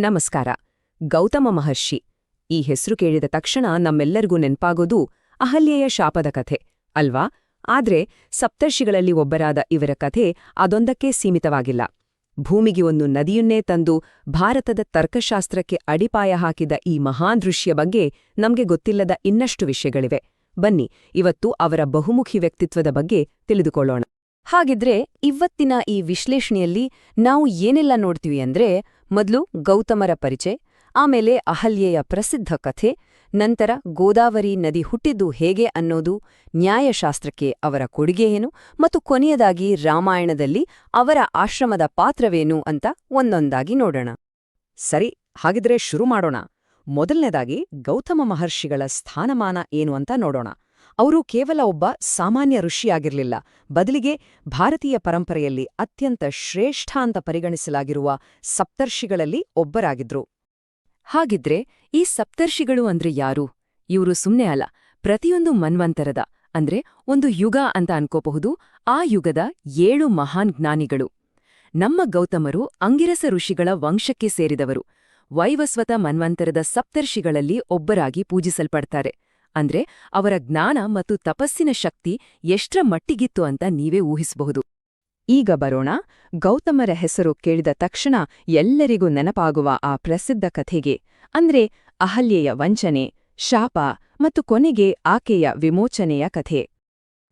ನಮಸ್ಕಾರ. ಗೌತಮ ಮಹರ್ಷಿ. ಈ ಹೆಸರು ಕೇಳಿದ ತಕ್ಷಣ ನಮ್ಮೆಲ್ಲರಿಗೂ ನೆನ್ಪಾಗೋದು ಅಹಲ್ಯೆಯ ಶಾಪದ ಕಥೆ, ಅಲ್ವಾ? ಆದ್ರೆ ಸಪ್ತರ್ಷಿಗಳಲ್ಲಿ ಒಬ್ಬರಾದ ಇವರ ಕಥೆ ಅದೊಂದಕ್ಕೆ ಸೀಮಿತವಾಗಿಲ್ಲ. ಭೂಮಿಗೆ ಒಂದು ನದಿಯನ್ನೇ ತಂದು ಭಾರತದ ತರ್ಕಶಾಸ್ತ್ರಕ್ಕೆ ಅಡಿಪಾಯ ಹಾಕಿದ ಈ ಮಹಾನ್ ದೃಶ್ಯ ಬಗ್ಗೆ ನಮ್ಗೆ ಗೊತ್ತಿಲ್ಲದ ಇನ್ನಷ್ಟು ವಿಷಯಗಳಿವೆ. ಬನ್ನಿ, ಇವತ್ತು ಅವರ ಬಹುಮುಖಿ ವ್ಯಕ್ತಿತ್ವದ ಬಗ್ಗೆ ತಿಳಿದುಕೊಳ್ಳೋಣ. ಹಾಗಿದ್ರೆ ಇವತ್ತಿನ ಈ ವಿಶ್ಲೇಷಣೆಯಲ್ಲಿ ನಾವು ಏನೆಲ್ಲ ನೋಡ್ತೀವಿ ಅಂದ್ರೆ ಮೊದಲು ಗೌತಮರ ಪರಿಚಯ, ಆಮೇಲೆ ಅಹಲ್ಯೆಯ ಪ್ರಸಿದ್ಧ ಕಥೆ, ನಂತರ ಗೋದಾವರಿ ನದಿ ಹುಟ್ಟಿದ್ದು ಹೇಗೆ ಅನ್ನೋದು, ನ್ಯಾಯಶಾಸ್ತ್ರಕ್ಕೆ ಅವರ ಕೊಡುಗೆ ಏನು ಮತ್ತು ಕೊನೆಯದಾಗಿ ರಾಮಾಯಣದಲ್ಲಿ ಅವರ ಆಶ್ರಮದ ಪಾತ್ರವೇನು ಅಂತ ಒಂದೊಂದಾಗಿ ನೋಡೋಣ. ಸರಿ, ಹಾಗಿದ್ರೆ ಶುರು ಮಾಡೋಣ. ಮೊದಲನೇದಾಗಿ ಗೌತಮ ಮಹರ್ಷಿಗಳ ಸ್ಥಾನಮಾನ ಏನು ಅಂತ ನೋಡೋಣ. ಅವರು ಕೇವಲ ಒಬ್ಬ ಸಾಮಾನ್ಯ ಋಷಿಯಾಗಿರಲಿಲ್ಲ. ಬದಲಿಗೆ ಭಾರತೀಯ ಪರಂಪರೆಯಲ್ಲಿ ಅತ್ಯಂತ ಶ್ರೇಷ್ಠ ಅಂತ ಪರಿಗಣಿಸಲಾಗಿರುವ ಸಪ್ತರ್ಷಿಗಳಲ್ಲಿ ಒಬ್ಬರಾಗಿದ್ರು. ಹಾಗಿದ್ರೆ ಈ ಸಪ್ತರ್ಷಿಗಳು ಅಂದ್ರೆ ಯಾರು? ಇವರು ಸುಮ್ನೆ ಅಲ್ಲ, ಪ್ರತಿಯೊಂದು ಮನ್ವಂತರದ, ಅಂದ್ರೆ ಒಂದು ಯುಗ ಅಂತ ಅನ್ಕೋಬಹುದು, ಆ ಯುಗದ ಏಳು ಮಹಾನ್ ಜ್ಞಾನಿಗಳು. ನಮ್ಮ ಗೌತಮರು ಅಂಗಿರಸ ಋಷಿಗಳ ವಂಶಕ್ಕೆ ಸೇರಿದವರು. ವೈವಸ್ವತ ಮನ್ವಂತರದ ಸಪ್ತರ್ಷಿಗಳಲ್ಲಿ ಒಬ್ಬರಾಗಿ ಪೂಜಿಸಲ್ಪಡ್ತಾರೆ. ಅಂದ್ರೆ ಅವರ ಜ್ಞಾನ ಮತ್ತು ತಪಸ್ಸಿನ ಶಕ್ತಿ ಎಷ್ಟರ ಮಟ್ಟಿಗಿತ್ತು ಅಂತ ನೀವೇ ಊಹಿಸಬಹುದು. ಈಗ ಬರೋಣ, ಗೌತಮರ ಹೆಸರು ಕೇಳಿದ ತಕ್ಷಣ ಎಲ್ಲರಿಗೂ ನೆನಪಾಗುವ ಆ ಪ್ರಸಿದ್ಧ ಕಥೆಗೆ, ಅಂದ್ರೆ ಅಹಲ್ಯೆಯ ವಂಚನೆ, ಶಾಪ ಮತ್ತು ಕೊನೆಗೆ ಆಕೆಯ ವಿಮೋಚನೆಯ ಕಥೆ.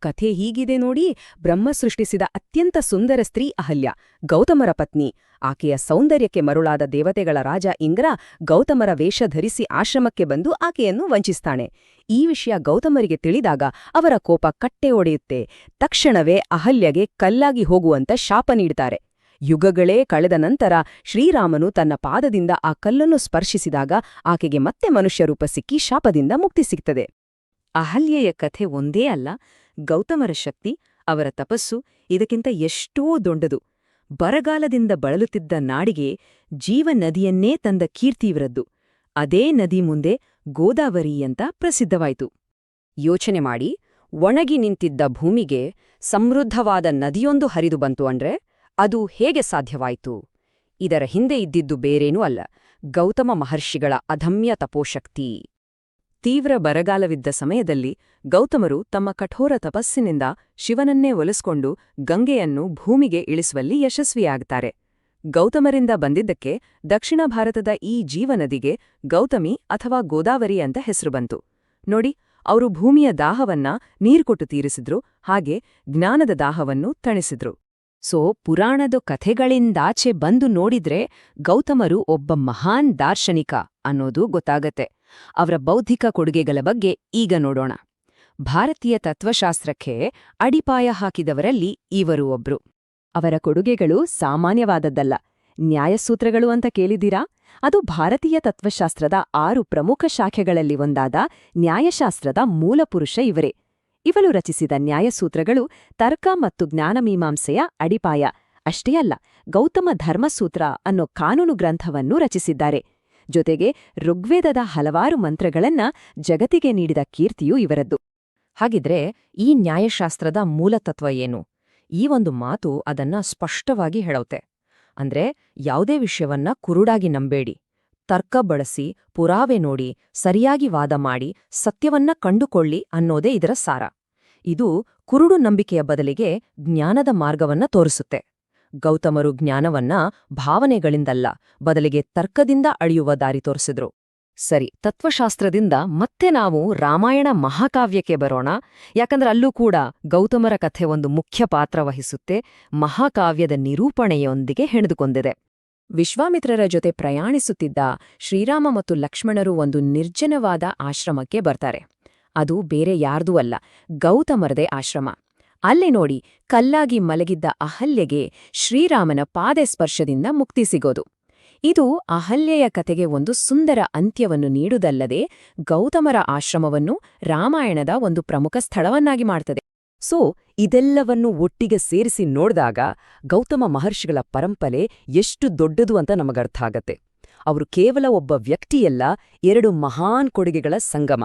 ಕಥೆ ಹೀಗಿದೆ ನೋಡಿ ಬ್ರಹ್ಮ ಸೃಷ್ಟಿಸಿದ ಅತ್ಯಂತ ಸುಂದರ ಸ್ತ್ರೀ ಅಹಲ್ಯ, ಗೌತಮರ ಪತ್ನಿ. ಆಕೆಯ ಸೌಂದರ್ಯಕ್ಕೆ ಮರುಳಾದ ದೇವತೆಗಳ ರಾಜ ಇಂದ್ರ ಗೌತಮರ ವೇಷ ಧರಿಸಿ ಆಶ್ರಮಕ್ಕೆ ಬಂದು ಆಕೆಯನ್ನು ವಂಚಿಸ್ತಾನೆ. ಈ ವಿಷಯ ಗೌತಮರಿಗೆ ತಿಳಿದಾಗ ಅವರ ಕೋಪ ಕಟ್ಟೆ ಒಡೆಯುತ್ತೆ. ತಕ್ಷಣವೇ ಅಹಲ್ಯಗೆ ಕಲ್ಲಾಗಿ ಹೋಗುವಂತ ಶಾಪ ನೀಡ್ತಾರೆ. ಯುಗಗಳೇ ಕಳೆದ ನಂತರ ಶ್ರೀರಾಮನು ತನ್ನ ಪಾದದಿಂದ ಆ ಕಲ್ಲನ್ನು ಸ್ಪರ್ಶಿಸಿದಾಗ ಆಕೆಗೆ ಮತ್ತೆ ಮನುಷ್ಯ ರೂಪ ಸಿಕ್ಕಿ ಶಾಪದಿಂದ ಮುಕ್ತಿ ಸಿಗ್ತದೆ. ಅಹಲ್ಯೆಯ ಕಥೆ ಒಂದೇ ಅಲ್ಲ ಗೌತಮರ ಶಕ್ತಿ, ಅವರ ತಪಸ್ಸು ಇದಕ್ಕಿಂತ ಎಷ್ಟೋ ದೊಡ್ಡದು ಬರಗಾಲದಿಂದ ಬಳಲುತ್ತಿದ್ದ ನಾಡಿಗೆ ಜೀವ ನದಿಯನ್ನೇ ತಂದ ಕೀರ್ತಿಯವರದ್ದು ಅದೇ ನದಿ ಮುಂದೆ ಗೋದಾವರಿ ಅಂತ ಪ್ರಸಿದ್ಧವಾಯಿತು. ಯೋಚನೆ ಮಾಡಿ, ಒಣಗಿ ನಿಂತಿದ್ದ ಭೂಮಿಗೆ ಸಮೃದ್ಧವಾದ ನದಿಯೊಂದು ಹರಿದು ಬಂತು ಅಂದ್ರೆ ಅದು ಹೇಗೆ ಸಾಧ್ಯವಾಯಿತು? ಇದರ ಹಿಂದೆ ಇದ್ದಿದ್ದು ಬೇರೇನೂ ಅಲ್ಲ. ಗೌತಮ ಮಹರ್ಷಿಗಳ ಅಧಮ್ಯ ತಪೋಶಕ್ತಿ. ತೀವ್ರ ಬರಗಾಲವಿದ್ದ ಸಮಯದಲ್ಲಿ ಗೌತಮರು ತಮ್ಮ ಕಠೋರ ತಪಸ್ಸಿನಿಂದ ಶಿವನನ್ನೇ ಒಲಿಸಿಕೊಂಡು ಗಂಗೆಯನ್ನು ಭೂಮಿಗೆ ಇಳಿಸುವಲ್ಲಿ ಯಶಸ್ವಿಯಾಗ್ತಾರೆ. ಗೌತಮರಿಂದ ಬಂದಿದ್ದಕ್ಕೆ ದಕ್ಷಿಣ ಭಾರತದ ಈ ಜೀವನದಿಗೆ ಗೌತಮಿ ಅಥವಾ ಗೋದಾವರಿ ಅಂತ ಹೆಸರು ಬಂತು. ನೋಡಿ, ಅವರು ಭೂಮಿಯ ದಾಹವನ್ನ ನೀರ್ಕೊಟ್ಟು ತೀರಿಸಿದ್ರು, ಹಾಗೆ ಜ್ಞಾನದ ದಾಹವನ್ನು ತಣಿಸಿದ್ರು. ಸೊ, ಪುರಾಣದ ಕಥೆಗಳಿಂದಾಚೆ ಬಂದು ನೋಡಿದ್ರೆ ಗೌತಮರು ಒಬ್ಬ ಮಹಾನ್ ದಾರ್ಶನಿಕ ಅನ್ನೋದು ಗೊತ್ತಾಗತ್ತೆ. ಅವರ ಬೌದ್ಧಿಕ ಕೊಡುಗೆಗಳ ಬಗ್ಗೆ ಈಗ ನೋಡೋಣ. ಭಾರತೀಯ ತತ್ವಶಾಸ್ತ್ರಕ್ಕೆ ಅಡಿಪಾಯ ಹಾಕಿದವರಲ್ಲಿ ಇವರು ಒಬ್ರು. ಅವರ ಕೊಡುಗೆಗಳು ಸಾಮಾನ್ಯವಾದದ್ದಲ್ಲ. ನ್ಯಾಯಸೂತ್ರಗಳು ಅಂತ ಕೇಳಿದ್ದೀರಾ? ಅದು ಭಾರತೀಯ ತತ್ವಶಾಸ್ತ್ರದ ಆರು ಪ್ರಮುಖ ಶಾಖೆಗಳಲ್ಲಿ ಒಂದಾದ ನ್ಯಾಯಶಾಸ್ತ್ರದ ಮೂಲಪುರುಷ ಇವರೇ. ಇವಳು ರಚಿಸಿದ ನ್ಯಾಯಸೂತ್ರಗಳು ತರ್ಕ ಮತ್ತು ಜ್ಞಾನಮೀಮಾಂಸೆಯ ಅಡಿಪಾಯ. ಅಷ್ಟೇ ಅಲ್ಲ, ಗೌತಮ ಧರ್ಮಸೂತ್ರ ಅನ್ನೋ ಕಾನೂನು ಗ್ರಂಥವನ್ನೂ ರಚಿಸಿದ್ದಾರೆ. ಜೊತೆಗೆ ಋಗ್ವೇದದ ಹಲವಾರು ಮಂತ್ರಗಳನ್ನ ಜಗತ್ತಿಗೆ ನೀಡಿದ ಕೀರ್ತಿಯೂ ಇವರದ್ದು. ಹಾಗಿದ್ರೆ ಈ ನ್ಯಾಯಶಾಸ್ತ್ರದ ಮೂಲತತ್ವ ಏನು? ಈ ಒಂದು ಮಾತು ಅದನ್ನ ಸ್ಪಷ್ಟವಾಗಿ ಹೇಳೌತೆ. ಅಂದ್ರೆ ಯಾವುದೇ ವಿಷಯವನ್ನ ಕುರುಡಾಗಿ ನಂಬೇಡಿ, ತರ್ಕ ಬಳಸಿ, ಪುರಾವೆ ನೋಡಿ, ಸರಿಯಾಗಿ ವಾದ ಮಾಡಿ, ಸತ್ಯವನ್ನ ಕಂಡುಕೊಳ್ಳಿ ಅನ್ನೋದೇ ಇದರ ಸಾರ. ಇದು ಕುರುಡು ನಂಬಿಕೆಯ ಬದಲಿಗೆ ಜ್ಞಾನದ ಮಾರ್ಗವನ್ನ ತೋರಿಸುತ್ತೆ. ಗೌತಮರು ಜ್ಞಾನವನ್ನ ಭಾವನೆಗಳಿಂದಲ್ಲ, ಬದಲಿಗೆ ತರ್ಕದಿಂದ ಅಳಿಯುವ ದಾರಿ ತೋರಿಸಿದ್ರು. ಸರಿ, ತತ್ವಶಾಸ್ತ್ರದಿಂದ ಮತ್ತೆ ನಾವು ರಾಮಾಯಣ ಮಹಾಕಾವ್ಯಕ್ಕೆ ಬರೋಣ. ಯಾಕಂದ್ರೆ ಅಲ್ಲೂ ಕೂಡ ಗೌತಮರ ಕಥೆ ಒಂದು ಮುಖ್ಯ ಪಾತ್ರ ವಹಿಸುತ್ತೆ, ಮಹಾಕಾವ್ಯದ ನಿರೂಪಣೆಯೊಂದಿಗೆ ಹೆಣೆದುಕೊಂಡಿದೆ. ವಿಶ್ವಾಮಿತ್ರರ ಜೊತೆ ಪ್ರಯಾಣಿಸುತ್ತಿದ್ದ ಶ್ರೀರಾಮ ಮತ್ತು ಲಕ್ಷ್ಮಣರು ಒಂದು ನಿರ್ಜನವಾದ ಆಶ್ರಮಕ್ಕೆ ಬರ್ತಾರೆ. ಅದು ಬೇರೆ ಯಾರ್ದೂ ಅಲ್ಲ, ಗೌತಮರದೇ ಆಶ್ರಮ. ಅಲ್ಲಿ ನೋಡಿ ಕಲ್ಲಾಗಿ ಮಲಗಿದ್ದ ಅಹಲ್ಯೆಗೆ ಶ್ರೀರಾಮನ ಪಾದಸ್ಪರ್ಶದಿಂದ ಮುಕ್ತಿ ಸಿಗೋದು. ಇದು ಅಹಲ್ಯೆಯ ಕತೆಗೆ ಒಂದು ಸುಂದರ ಅಂತ್ಯವನ್ನು ನೀಡುವುದಲ್ಲದೆ ಗೌತಮರ ಆಶ್ರಮವನ್ನು ರಾಮಾಯಣದ ಒಂದು ಪ್ರಮುಖ ಸ್ಥಳವನ್ನಾಗಿ ಮಾಡ್ತದೆ. ಸೊ, ಇದೆಲ್ಲವನ್ನು ಒಟ್ಟಿಗೆ ಸೇರಿಸಿ ನೋಡಿದಾಗ ಗೌತಮ ಮಹರ್ಷಿಗಳ ಪರಂಪರೆ ಎಷ್ಟು ದೊಡ್ಡದು ಅಂತ ನಮಗರ್ಥ ಆಗತ್ತೆ. ಅವರು ಕೇವಲ ಒಬ್ಬ ವ್ಯಕ್ತಿಯಲ್ಲ, ಎರಡು ಮಹಾನ್ ಕೊಡುಗೆಗಳ ಸಂಗಮ.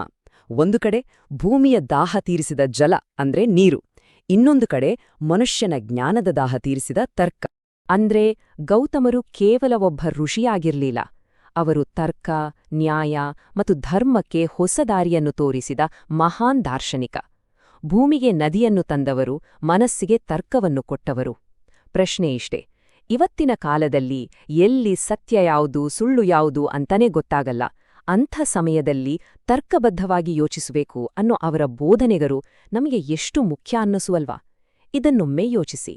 ಒಂದು ಕಡೆ ಭೂಮಿಯ ದಾಹ ತೀರಿಸಿದ ಜಲ ಅಂದ್ರೆ ನೀರು. ಇನ್ನೊಂದು ಕಡೆ ಮನುಷ್ಯನ ಜ್ಞಾನದ ದಾಹ ತೀರಿಸಿದ ತರ್ಕ. ಅಂದ್ರೆ ಗೌತಮರು ಕೇವಲ ಒಬ್ಬ ಋಷಿಯಾಗಿರ್ಲಿಲ್ಲ. ಅವರು ತರ್ಕ, ನ್ಯಾಯ ಮತ್ತು ಧರ್ಮಕ್ಕೆ ಹೊಸ ದಾರಿಯನ್ನು ತೋರಿಸಿದ ಮಹಾನ್ ದಾರ್ಶನಿಕ. ಭೂಮಿಗೆ ನದಿಯನ್ನು ತಂದವರು, ಮನಸ್ಸಿಗೆ ತರ್ಕವನ್ನು ಕೊಟ್ಟವರು. ಪ್ರಶ್ನೆ ಇಷ್ಟೆ, ಇವತ್ತಿನ ಕಾಲದಲ್ಲಿ ಎಲ್ಲಿ ಸತ್ಯ ಯಾವುದು, ಸುಳ್ಳು ಯಾವುದು ಅಂತಾನೇ ಗೊತ್ತಾಗಲ್ಲ. ಅಂಥ ಸಮಯದಲ್ಲಿ ತರ್ಕಬದ್ಧವಾಗಿ ಯೋಚಿಸಬೇಕು ಅನ್ನೋ ಅವರ ಬೋಧನೆಗರು ನಮಗೆ ಎಷ್ಟು ಮುಖ್ಯ ಅನ್ನಿಸುವಲ್ವಾ? ಇದನ್ನೊಮ್ಮೆ ಯೋಚಿಸಿ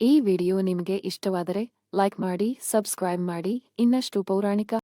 ಈ ವಿಡಿಯೋ ನಿಮಗೆ ಇಷ್ಟವಾದರೆ ಲೈಕ್ ಮಾಡಿ, ಸಬ್ಸ್ಕ್ರೈಬ್ ಮಾಡಿ, ಇನ್ನಷ್ಟು ಪೌರಾಣಿಕ